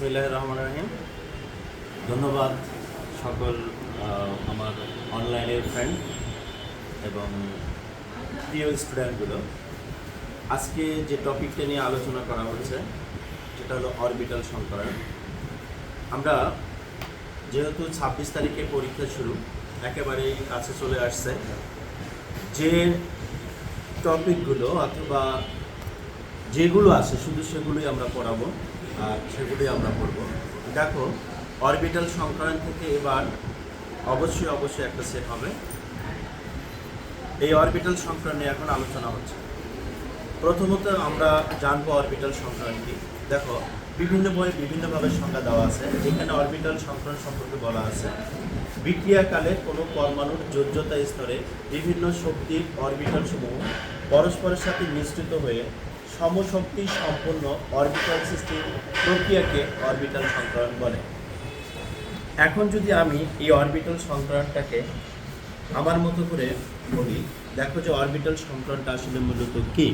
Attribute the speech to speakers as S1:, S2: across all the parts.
S1: বিসমিল্লাহ রহমান রহিম। ধন্যবাদ সকল আমার অনলাইনের ফ্রেন্ড এবং প্রিয় স্টুডেন্টগুলো আজকে যে টপিকটা নিয়ে আলোচনা করা হয়েছে সেটা হলো অরবিটাল সংকরণ। আমরা যেহেতু ছাব্বিশ তারিখে পরীক্ষা শুরু, একেবারেই কাছে চলে আসছে। যে টপিকগুলো অথবা যেগুলো আছে, শুধু সেগুলোই আমরা পড়াবো। আর সেগুলোই আমরা পড়ব দেখো অরবিটাল সংক্রান্ত থেকে এবার অবশ্যই অবশ্যই একটা সেট হবে। এই অরবিটাল সংক্রান্ত এখন আলোচনা হচ্ছে। প্রথমত আমরা জানব অরবিটাল সংক্রান্ত কি। দেখো, বিভিন্ন বইয়ে বিভিন্নভাবে সংজ্ঞা দেওয়া আছে। এখানে অরবিটাল সংক্রান্ত সম্পর্কে বলা আছে। বিক্রিয়াকালে কোনো পরমাণুর যোজ্যতা স্তরে বিভিন্ন শক্তির অরবিটাল সমূহ পরস্পরের সাথে মিশ্রিত হয়ে সমশক্তি সম্পন্ন অরবিটাল সিস্টেম প্রক্রিয়াকে অরবিটাল সংক্রান্ত বলে। এখন যদি আমি এই অরবিটাল সংক্রান্তটাকে আমার মতো করে বলি, দেখো যে অরবিটাল সংক্রান্তটা আসলে মূলত কি?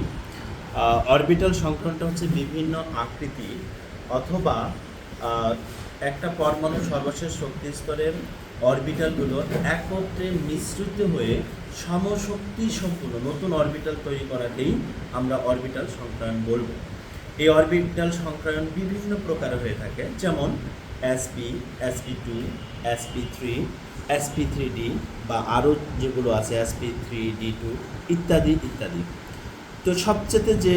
S1: অরবিটাল সংক্রান্তটা হচ্ছে বিভিন্ন আকৃতি অথবা একটা পরমাণু সর্বশেষ শক্তি স্তরের অরবিটালগুলো একত্রে মিশ্রিত হয়ে সমশক্তি সম্পূর্ণ নতুন অরবিটাল তৈরি করাকেই আমরা অরবিটাল সংক্রান্ত বলব। এই অরবিটাল সংক্রায়ণ বিভিন্ন প্রকার হয়ে থাকে, যেমন SP SP two SP three SP three D বা আরও যেগুলো আছে এসপি থ্রি ডি টু ইত্যাদি ইত্যাদি। তো সবচেয়ে যে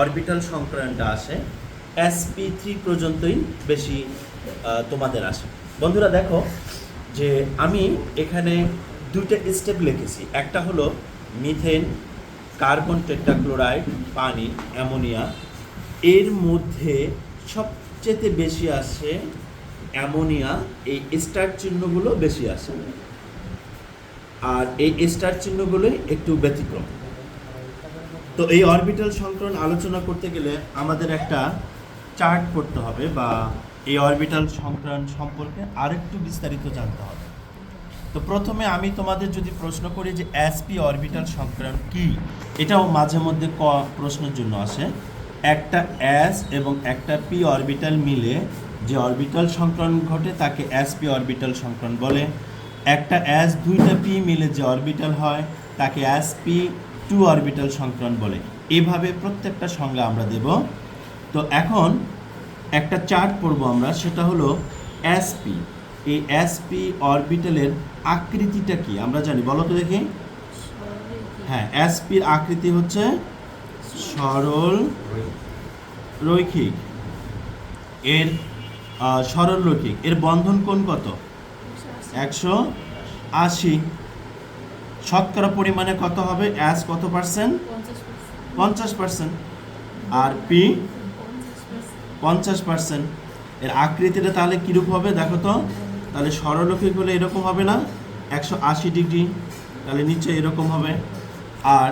S1: অরবিটাল সংক্রায়ণটা আসে এসপি থ্রি পর্যন্তই বেশি তোমাদের আসে। বন্ধুরা দেখো যে আমি এখানে দুইটা স্টেপ লিখেছি। একটা হলো মিথেন কার্বন টেট্রাক্লোরাইড পানি অ্যামোনিয়া এর মধ্যে সবচেয়ে বেশি আসে অ্যামোনিয়া এই স্টার চিহ্নগুলো বেশি আসে। আর এই স্টার চিহ্নগুলোই একটু ব্যতিক্রম। তো এই অরবিটাল সংক্রমণ আলোচনা করতে গেলে আমাদের একটা চার্ট করতে হবে বা এই অরবিটাল সংক্রমণ সম্পর্কে আরেকটু বিস্তারিত জানতে হবে। তো প্রথমে আমি তোমাদের যদি প্রশ্ন করি যে এসপি অরবিটাল সংক্রমণ কি, এটাও মাঝে মধ্যে ক প্রশ্নের জন্য আসে। একটা এস এবং একটা পি অরবিটাল মিলে যে অরবিটাল সংক্রমণ ঘটে, তাকে এসপি অরবিটাল সংক্রমণ বলে। একটা এস দুইটা পি মিলে যে অরবিটাল হয়, তাকে এসপি টু অরবিটাল সংক্রমণ বলে। এভাবে প্রত্যেকটা সংজ্ঞা আমরা দেব। তো এখন একটা চার্ট পড়ব আমরা সেটা হলো এসপি এই এসপি অরবিটালের আকৃতিটা কি? আমরা জানি বলো তো দেখি। হ্যাঁ এসপির আকৃতি হচ্ছে সরল রৈখিক। এর সরল রৈখিক। এর বন্ধন কোণ কত? একশো আশি। শতকরা পরিমাণে কত হবে? অ্যাস কত পার্সেন্ট পঞ্চাশ পার্সেন্ট আর পি পঞ্চাশ পার্সেন্ট এর আকৃতিটা তাহলে কীরূপ হবে দেখো তো? তাহলে সরলরৈখিক হলে এরকম হবে না? একশো আশি ডিগ্রি, তাহলে নিচে এরকম হবে। আর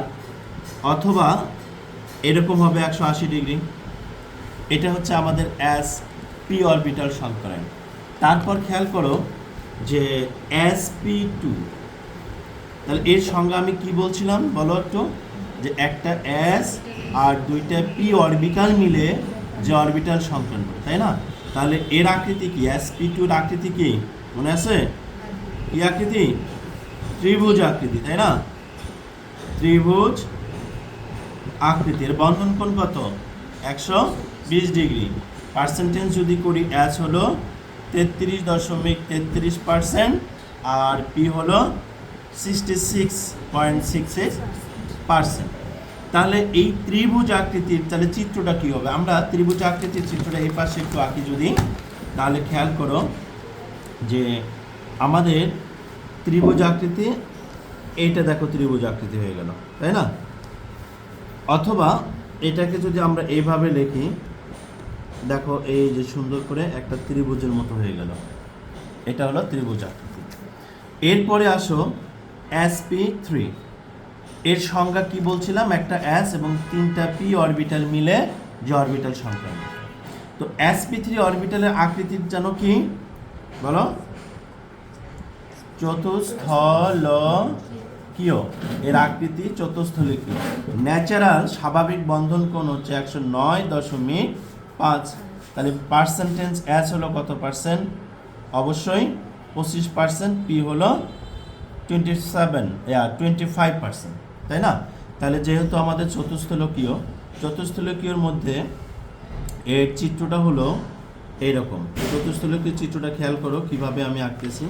S1: অথবা এরকম হবে একশো আশি ডিগ্রি। এটা হচ্ছে আমাদের অ্যাস পি অরবিটাল সংকরণ তারপর খেয়াল করো যে এস পি টু, তাহলে এর সঙ্গে আমি কি বলছিলাম বলো একটু? যে একটা এস আর দুইটা পি অরবিটাল মিলে যে অরবিটাল সংক্রান করে তাই না? তাহলে এর আকৃতি কি? এস পি টুর আকৃতি কি? মনে আছে? কি আকৃতি? ত্রিভুজ আকৃতি, তাই না? ত্রিভুজ আকৃতির বন্ধন কোণ কত? একশো বিশ ডিগ্রি। পার্সেন্টেজ যদি করি এস হলো তেত্রিশ দশমিক তেত্রিশ পার্সেন্ট আর পি হলো sixty six point six six percent তাহলে এই ত্রিভুজ আকৃতির, তাহলে চিত্রটা কী হবে? আমরা ত্রিভুজ আকৃতির চিত্রটা এই পাশে একটু আঁকি যদি, তাহলে খেয়াল করো যে আমাদের ত্রিভুজ আকৃতি, এইটা দেখো ত্রিভুজ আকৃতি হয়ে গেল, তাই না? অথবা এটাকে যদি আমরা এইভাবে লিখি, দেখো এই যে সুন্দর করে একটা ত্রিভুজের মতো হয়ে গেল। এটা হলো ত্রিভুজ আকৃতি। এরপরে আসো এসপি থ্রি এর সংজ্ঞা কি বলছিলাম? একটা এস এবং তিনটা পি অরবিটাল মিলে যে অরবিটাল সংখ্যা। তো এসপি থ্রি অরবিটালের আকৃতির যেন কি? বলো। চতুস্থল কিয় এর আকৃতি চতুস্থলিকীয়। ন্যাচারাল স্বাভাবিক বন্ধন কোণ হচ্ছে একশো নয় দশমিক পাঁচ। তাহলে পার্সেন্টেজ এস হলো কত পার্সেন্ট অবশ্যই পঁচিশ পার্সেন্ট পি হলো twenty seven twenty five percent তাই না? তাহলে যেহেতু আমাদের চতুস্থলকীয় চতুস্থলকীয়র মধ্যে এর চিত্রটা হলো এইরকম। চতুস্থলকীয় চিত্রটা খেয়াল করো কীভাবে আমি আঁকতেছি।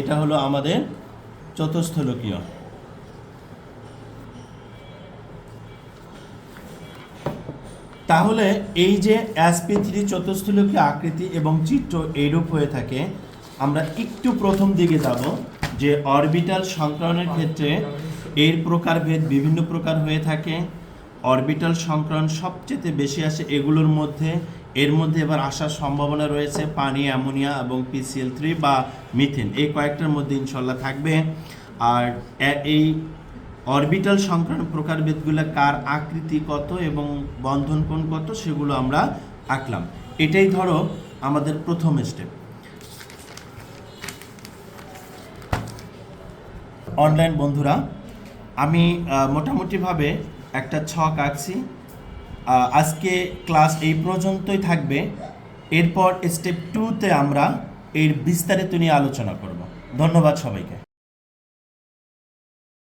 S1: এটা হলো আমাদের চতুস্থলকীয় তাহলে এই যে অ্যাসপি থ্রি চতুস্থলকীয় আকৃতি এবং চিত্র এইরূপ হয়ে থাকে, আমরা একটু প্রথম দিকে যাব যে অরবিটাল সংক্রমণের ক্ষেত্রে এর প্রকারভেদ বিভিন্ন প্রকার হয়ে থাকে। অরবিটাল সংক্রমণ সবচেয়ে বেশি আসে এগুলোর মধ্যে। এর মধ্যে এবার আসার সম্ভাবনা রয়েছে পানি, অ্যামোনিয়া এবং পিসিএল থ্রি বা মিথেন। এই কয়েকটার মধ্যে ইনশাল্লাহ থাকবে। আর এই অরবিটাল সংক্রান্ত প্রকারভেদগুলো কার আকৃতি কত এবং বন্ধন কোণ কত সেগুলো আমরা আঁকলাম। এটাই ধরো আমাদের প্রথম স্টেপ অনলাইন বন্ধুরা আমি মোটামুটিভাবে একটা ছক আঁকছি। আজকে ক্লাস এই পর্যন্তই থাকবে। এরপর স্টেপ টুতে আমরা এর বিস্তারিত নিয়ে আলোচনা করব। ধন্যবাদ সবাইকে।